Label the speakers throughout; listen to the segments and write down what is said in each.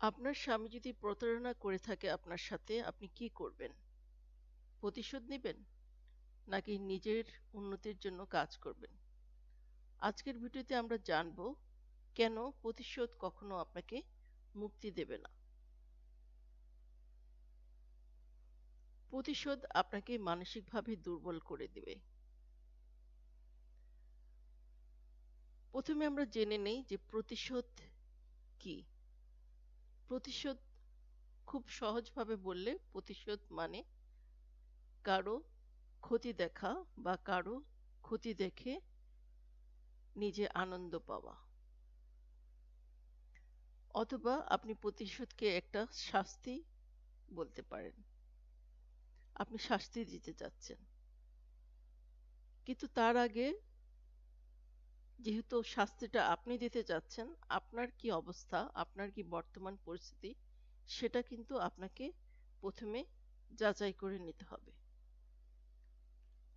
Speaker 1: আপনার স্বামী যদি প্রতারণা করে থাকে আপনার সাথে, আপনি কি করবেন? প্রতিশোধ নেবেন? নাকি নিজের উন্নতির জন্য কাজ করবেন? আজকের ভিডিওতে আমরা জানব, কেন প্রতিশোধ কখনো আপনাকে মুক্তি দেবে না? প্রতিশোধ আপনাকে মানসিকভাবে দুর্বল করে দেবে। প্রথমে আমরা জেনে নেই যে প্রতিশোধ কি। প্রতিশোধ খুব সহজভাবে বললে প্রতিশোধ মানে কারও ক্ষতি দেখা বা কারও ক্ষতি দেখে নিজে আনন্দ পাওয়া। অথবা আপনি প্রতিশোধকে একটা শাস্তি বলতে পারেন। আপনি শাস্তি দিতে চাচ্ছেন। কিন্তু তার আগে যেহেতু শাস্তিটা আপনি দিতে যাচ্ছেন, আপনার কি অবস্থা, আপনার কি বর্তমান পরিস্থিতি, সেটা কিন্তু আপনাকে প্রথমে যাচাই করে নিতে হবে।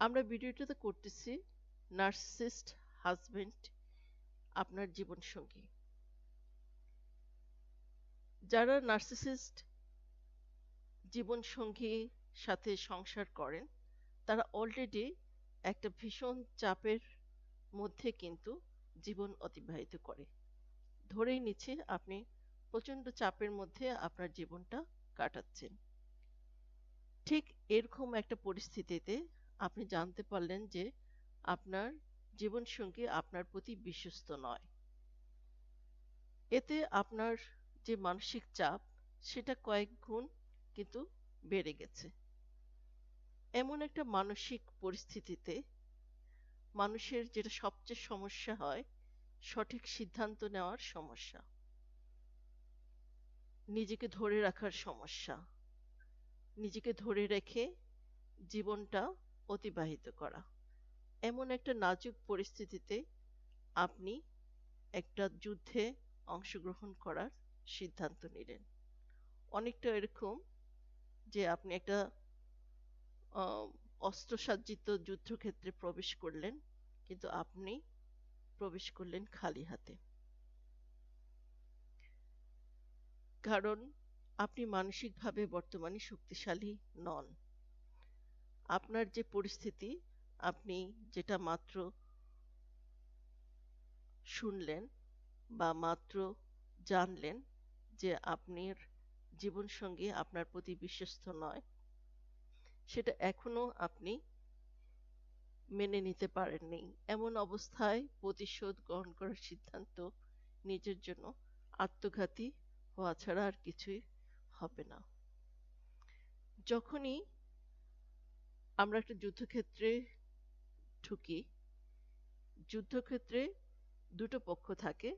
Speaker 1: আমরা ভিডিওটাতে করতেছি নার্সিসিস্ট হাজবেন্ড আপনার জীবন সঙ্গী যারা নার্সিসিস্ট জীবন সঙ্গীর সাথে সংসার করেন, তারা অলরেডি একটা ভীষণ চাপের মধ্যে কিন্তু জীবন অতিবাহিত করে। ধরেই নিচ্ছে আপনি প্রচণ্ড চাপের মধ্যে আপনার জীবনটা কাটাচ্ছেন। ঠিক এরকম একটা পরিস্থিতিতে আপনি জানতে পারলেন যে আপনার জীবনসঙ্গী আপনার প্রতি বিশ্বস্ত নয়। এতে আপনার যে মানসিক চাপ, সেটা কয়েক গুণ কিন্তু বেড়ে গেছে। এমন একটা মানসিক পরিস্থিতিতে মানুষের যেটা সবচেয়ে সমস্যা হয়, সঠিক সিদ্ধান্ত নেওয়ার সমস্যা। নিজেকে ধরে রাখার সমস্যা। নিজেকে ধরে রেখে জীবনটা অতিবাহিত করা। এমন একটা নাজুক পরিস্থিতিতে আপনি একটা যুদ্ধে অংশগ্রহণ করার সিদ্ধান্ত নিলেন। অনেকটা এরকম যে আপনি একটা অস্ত্রসজ্জিত যুদ্ধক্ষেত্রে প্রবেশ করলেন, কিন্তু আপনি প্রবেশ করলেন খালি হাতে। কারণ আপনি মানসিকভাবে বর্তমানে শক্তিশালী নন। আপনার যে পরিস্থিতি, আপনি যেটা মাত্র শুনলেন বা মাত্র জানলেন যে আপনার জীবনসঙ্গী আপনার প্রতি বিশ্বস্ত নয় সেটা এখনও আপনি মেনে নিতে পারেননি। এমন অবস্থায় প্রতিশোধ গ্রহণ করার সিদ্ধান্ত নিজের জন্য আত্মঘাতী হওয়া ছাড়া আর কিছুই হবে না। যখনই আমরা একটা যুদ্ধক্ষেত্রে ঢুকি, যুদ্ধক্ষেত্রে দুটো পক্ষ থাকে,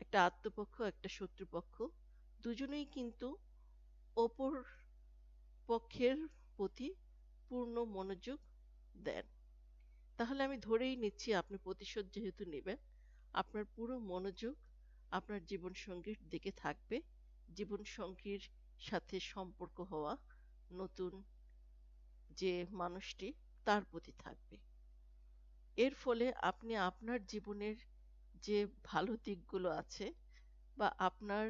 Speaker 1: একটা আত্মপক্ষ, একটা শত্রুপক্ষ। দুজনেই কিন্তু অপর পক্ষের প্রতি পূর্ণ মনোযোগ দেন। তাহলে আমি ধরেই নিচ্ছি আপনি প্রতিশোধ যেহেতু নেবেন, আপনার পুরো মনোযোগ আপনার জীবন সঙ্গীর দিকে থাকবে। জীবন সঙ্গীর সাথে সম্পর্ক হওয়া নতুন যে মানুষটি তার প্রতি থাকবে। এর ফলে আপনি আপনার জীবনের যে ভালো দিকগুলো আছে বা আপনার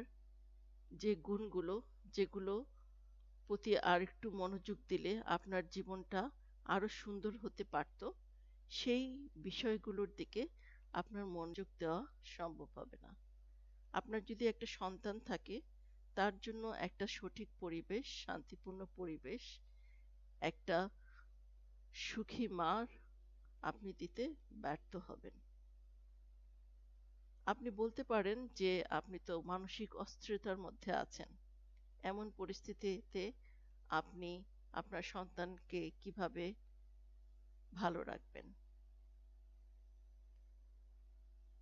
Speaker 1: যে গুণগুলো যেগুলো প্রতি আর একটু মনোযোগ দিলে আপনার জীবনটা আরও সুন্দর হতে পারত। সেই বিষয়গুলোর দিকে আপনার মনোযোগ দেওয়া সম্ভব হবে না। আপনার যদি একটা সন্তান থাকে, তার জন্য একটা সঠিক পরিবেশ, শান্তিপূর্ণ পরিবেশ, একটা সুখী মার আপনি দিতে ব্যর্থ হবেন। আপনি বলতে পারেন যে আপনি তো মানসিক অস্থিরতার মধ্যে আছেন। এমন পরিস্থিতিতে আপনি আপনার সন্তানকে কীভাবে ভালো রাখবেন?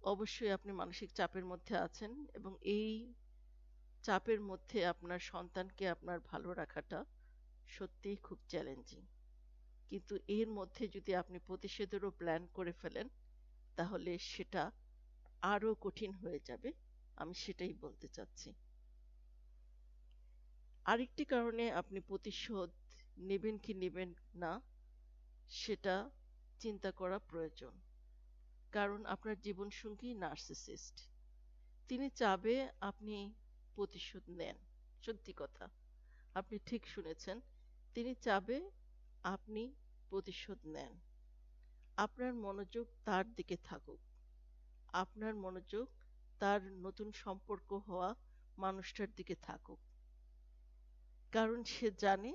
Speaker 1: অবশ্যই আপনি মানসিক চাপের মধ্যে আছেন এবং এই চাপের মধ্যে আপনার সন্তানকে আপনার ভালো রাখাটা সত্যিই খুব চ্যালেঞ্জিং কিন্তু এর মধ্যে যদি আপনি প্রতিষেধেরও প্ল্যান করে ফেলেন, তাহলে সেটা আরও কঠিন হয়ে যাবে, আমি সেটাই বলতে চাচ্ছি। আরেকটি কারণে আপনি প্রতিশোধ নেবেন কি নেবেন না, সেটা চিন্তা করা প্রয়োজন। কারণ আপনার জীবনসঙ্গী নার্সিসিস্ট। তিনি চাবে আপনি প্রতিশোধ নেন। সত্যি কথা। আপনি ঠিক শুনেছেন। তিনি চাবে আপনি প্রতিশোধ নেন। আপনার মনোযোগ তার দিকে থাকুক। আপনার মনোযোগ তার নতুন সম্পর্ক হওয়া মানুষটার দিকে থাকুক। কারণ সে জানে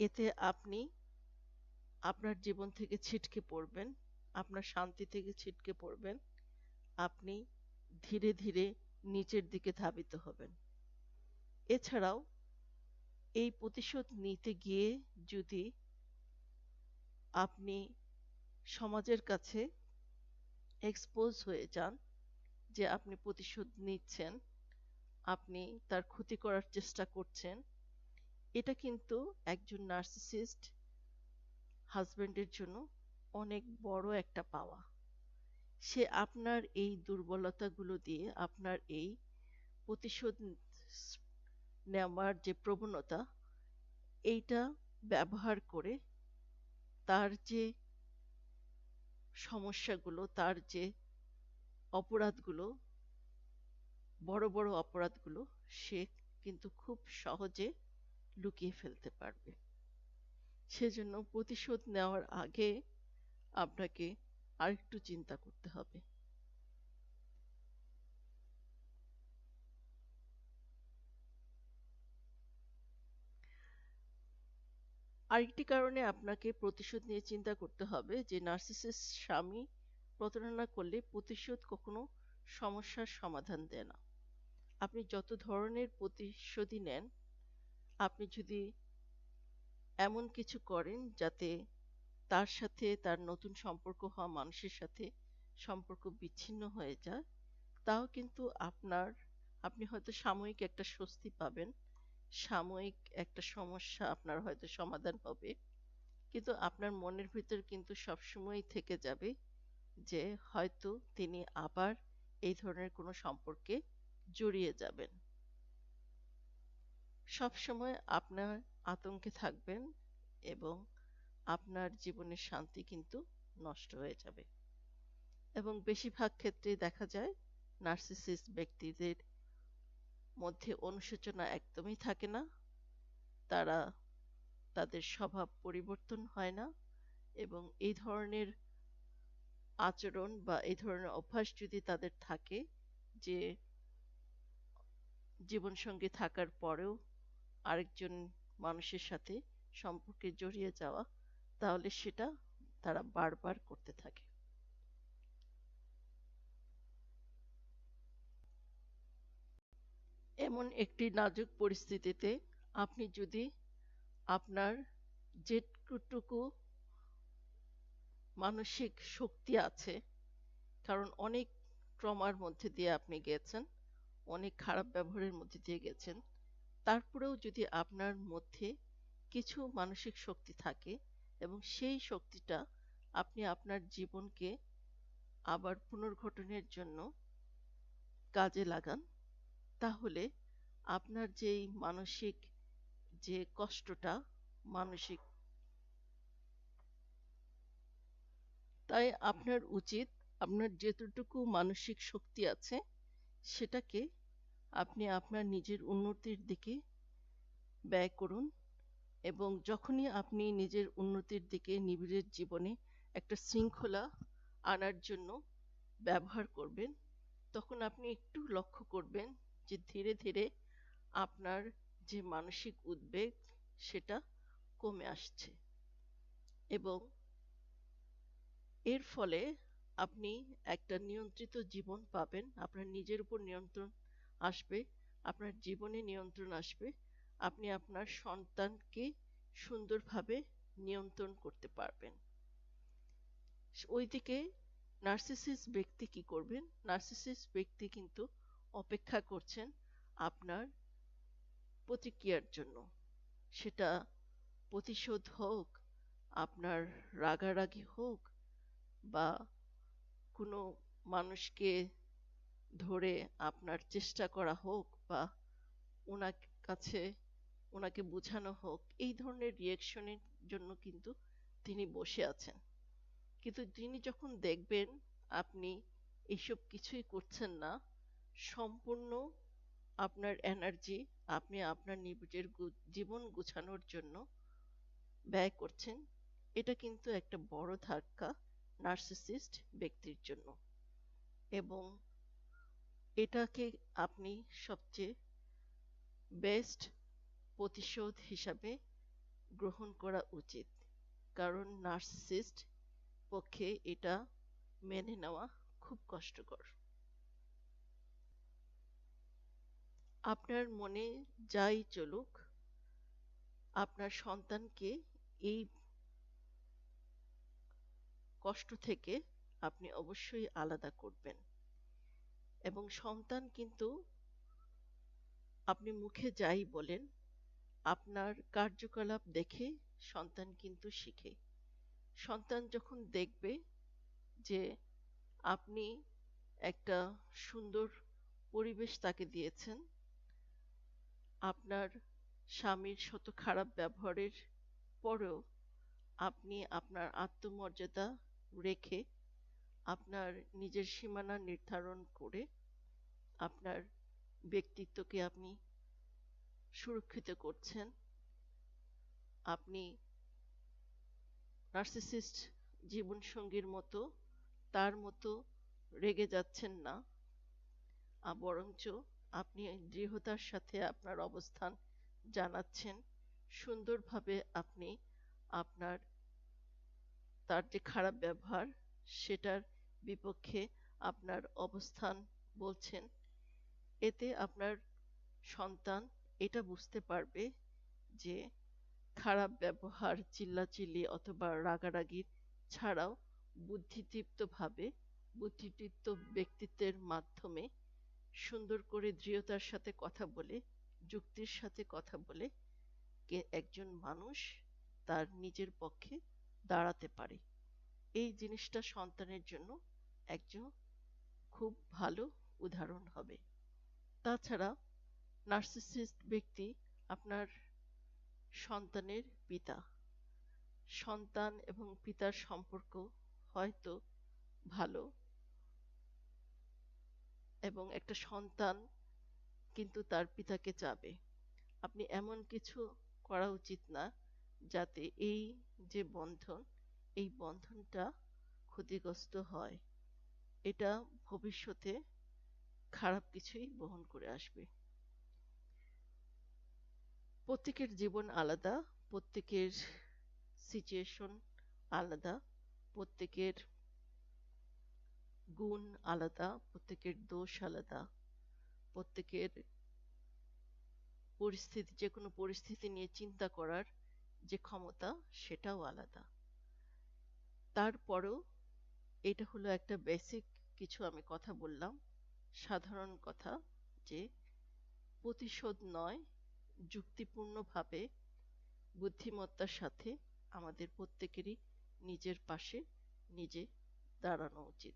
Speaker 1: এতে আপনি আপনার জীবন থেকে ছিটকে পড়বেন, আপনার শান্তি থেকে ছিটকে পড়বেন, আপনি ধীরে ধীরে নিচের দিকে ধাবিত হবেন। এছাড়াও এই প্রতিশোধ নিতে গিয়ে যদি আপনি সমাজের কাছে এক্সপোজ হয়ে যান যে আপনি প্রতিশোধ নিচ্ছেন আপনি তার ক্ষতি করার চেষ্টা করছেন, এটা কিন্তু একজন নার্সিসিস্ট হাজবেন্ডের জন্য অনেক বড় একটা পাওয়া। সে আপনার এই দুর্বলতাগুলো দিয়ে আপনার এই প্রতিশোধ নেওয়ার যে প্রবণতা, এইটা ব্যবহার করে তার যে সমস্যাগুলো, তার যে অপরাধগুলো বড় বড় অপরাধগুলো সে কিন্তু খুব সহজে লুকিয়ে ফেলতে পারবে। সেজন্য প্রতিশোধ নেওয়ার আগে আপনাকে আরেকটু চিন্তা করতে হবে। আরেকটি কারণে আপনাকে প্রতিশোধ নিয়ে চিন্তা করতে হবে যে নার্সিসিস্ট স্বামী প্রতারণা করলে প্রতিশোধ কখনো সমস্যার সমাধান দেয় না। আপনি যত ধরনের প্রতিশোধই নেন, আপনি যদি এমন কিছু করেন যাতে তার সাথে তার নতুন সম্পর্ক হওয়া মানুষের সাথে সম্পর্ক বিচ্ছিন্ন হয়ে যায়, তাও কিন্তু আপনার, আপনি হয়তো সাময়িক একটা স্বস্তি পাবেন, সাময়িক একটা সমস্যা আপনার হয়তো সমাধান হবে। কিন্তু আপনার মনের ভিতর কিন্তু সবসময় থেকে যাবে যে হয়তো তিনি আবার এই ধরনের কোনো সম্পর্কে জড়িয়ে যাবেন। সব সময় আপনার আতঙ্কে থাকবেন এবং আপনার জীবনের শান্তি কিন্তু নষ্ট হয়ে যাবে। এবং বেশিরভাগ ক্ষেত্রে দেখা যায়, নার্সিসিস্ট ব্যক্তিদের মধ্যে অনুশোচনা একদমই থাকে না। তারা তাদের স্বভাব পরিবর্তন হয় না এবং এই ধরনের আচরণ বা এই ধরনের অভ্যাস যদি তাদের থাকে যে জীবনসঙ্গী থাকার পরেও আরেকজন মানুষের সাথে সম্পর্কে জড়িয়ে যাওয়া, তাহলে সেটা তারা বারবার করতে থাকে। এমন একটি নাজুক পরিস্থিতিতে আপনি যদি আপনার যেটুকু মানসিক শক্তি আছে, কারণ অনেক ট্রমার মধ্যে দিয়ে আপনি গেছেন অনেক খারাপ ব্যবহারের মধ্যে দিয়ে গেছেন। তারপরেও যদি আপনার মধ্যে কিছু মানসিক শক্তি থাকে এবং সেই শক্তিটা আপনি আপনার জীবনকে আবার পুনর্গঠনের জন্য কাজে লাগান, তাহলে আপনার যেই মানসিক যে কষ্টটা, মানসিক তাই আপনার উচিত আপনার যেতটুকু মানসিক শক্তি আছে সেটাকে আপনি আপনার নিজের উন্নতির দিকে ব্যয় করুন এবং যখনই আপনি নিজের উন্নতির দিকে নিবিড়ের জীবনে একটা শৃঙ্খলা আনার জন্য ব্যবহার করবেন, তখন আপনি একটু লক্ষ্য করবেন যে ধীরে ধীরে আপনার যে মানসিক উদ্বেগ সেটা কমে আসছে এবং এর ফলে আপনি একটা নিয়ন্ত্রিত জীবন পাবেন, আপনার নিজের উপর নিয়ন্ত্রণ আসবে, আপনার জীবনে নিয়ন্ত্রণ আসবে, আপনি আপনার সন্তানকে সুন্দরভাবে নিয়ন্ত্রণ করতে পারবেন। ওইদিকে নার্সিসিস ব্যক্তি কি করবেন? নার্সিসিস ব্যক্তি কিন্তু অপেক্ষা করছেন আপনার প্রতিক্রিয়ার জন্য। সেটা প্রতিশোধ হোক, আপনার রাগারাগি হোক বা কোনো মানুষকে ধরে আপনার চেষ্টা করা হোক বা ওনার কাছে ওনাকে বোঝানো হোক, এই ধরনের রিয়েকশনের জন্য কিন্তু তিনি বসে আছেন। কিন্তু তিনি যখন দেখবেন আপনি এইসব কিছুই করছেন না, সম্পূর্ণ আপনার এনার্জি আপনি আপনার নিজের জীবন গুছানোর জন্য ব্যয় করছেন, এটা কিন্তু একটা বড় ধাক্কা নার্সিসিস্ট ব্যক্তির জন্য। এবং এটাকে আপনি সবচেয়ে বেস্ট প্রতিশোধ হিসাবে গ্রহণ করা উচিত। কারণ নার্সিস্ট পক্ষে এটা মেনে নেওয়া খুব কষ্টকর। আপনার মনে যাই চলুক, আপনার সন্তানকে এই কষ্ট থেকে আপনি অবশ্যই আলাদা করবেন। এবং সন্তান কিন্তু আপনি মুখে যাই বলেন, আপনার কার্যকলাপ দেখে সন্তান কিন্তু শিখে। সন্তান যখন দেখবে যে আপনি একটা সুন্দর পরিবেশ তাকে দিয়েছেন, আপনার স্বামীর শত খারাপ ব্যবহারের পরেও আপনি আপনার আত্মমর্যাদা রেখে আপনার নিজের সীমানা নির্ধারণ করে আপনার ব্যক্তিত্বকে আপনি সুরক্ষিত করছেন। আপনি নার্সিসিস্ট জীবনসঙ্গীর মতো, তার মতো রেগে যাচ্ছেন না। বরঞ্চ আপনি দৃঢ়তার সাথে আপনার অবস্থান জানাচ্ছেন। সুন্দরভাবে আপনি আপনার, তার যে খারাপ ব্যবহার, সেটার বিপক্ষে আপনার অবস্থান বলছেন। এতে আপনার সন্তান এটা বুঝতে পারবে যে খারাপ ব্যবহার, চিল্লাচিল্লি অথবা রাগারাগি ছাড়াও বুদ্ধিদীপ্তভাবে, বুদ্ধিদীপ্ত ব্যক্তিত্বের মাধ্যমে সুন্দর করে দৃঢ়তার সাথে কথা বলে, যুক্তির সাথে কথা বলে একজন মানুষ তার নিজের পক্ষে দাঁড়াতে পারে। এই জিনিসটা সন্তানের জন্য একজন খুব ভালো উদাহরণ হবে। তাছাড়া নার্সিসিস্ট ব্যক্তি আপনার সন্তানের পিতা। সন্তান এবং পিতার সম্পর্ক হয়তো ভালো এবং একটা সন্তান কিন্তু তার পিতাকে চাবে। আপনি এমন কিছু করা উচিত না যাতে এই যে বন্ধন, এই বন্ধনটা ক্ষতিগ্রস্ত হয়। এটা ভবিষ্যতে খারাপ কিছুই বহন করে আসবে। প্রত্যেকের জীবন আলাদা, প্রত্যেকের সিচুয়েশন আলাদা, প্রত্যেকের গুণ আলাদা, প্রত্যেকের দোষ আলাদা, প্রত্যেকের পরিস্থিতি, যে কোনো পরিস্থিতি নিয়ে চিন্তা করার যে ক্ষমতা, সেটাও আলাদা। তারপরেও এটা হলো একটা বেসিক কিছু আমি কথা বললাম। সাধারণ কথা যে প্রতিশোধ নয়, যুক্তিপূর্ণভাবে বুদ্ধিমত্তার সাথে আমাদের প্রত্যেকেরই নিজের পাশে নিজে দাঁড়ানো উচিত।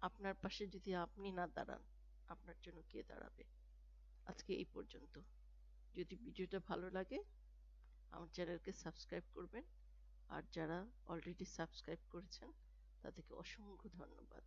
Speaker 1: আপনার পাশে যদি আপনি না দাঁড়ান, আপনার জন্য কে দাঁড়াবে? আজকে এই পর্যন্ত। যদি ভিডিওটা ভালো লাগে, আমার চ্যানেলকে সাবস্ক্রাইব করবেন। আর যারা অলরেডি সাবস্ক্রাইব করেছেন, তাদেরকে অসংখ্য ধন্যবাদ।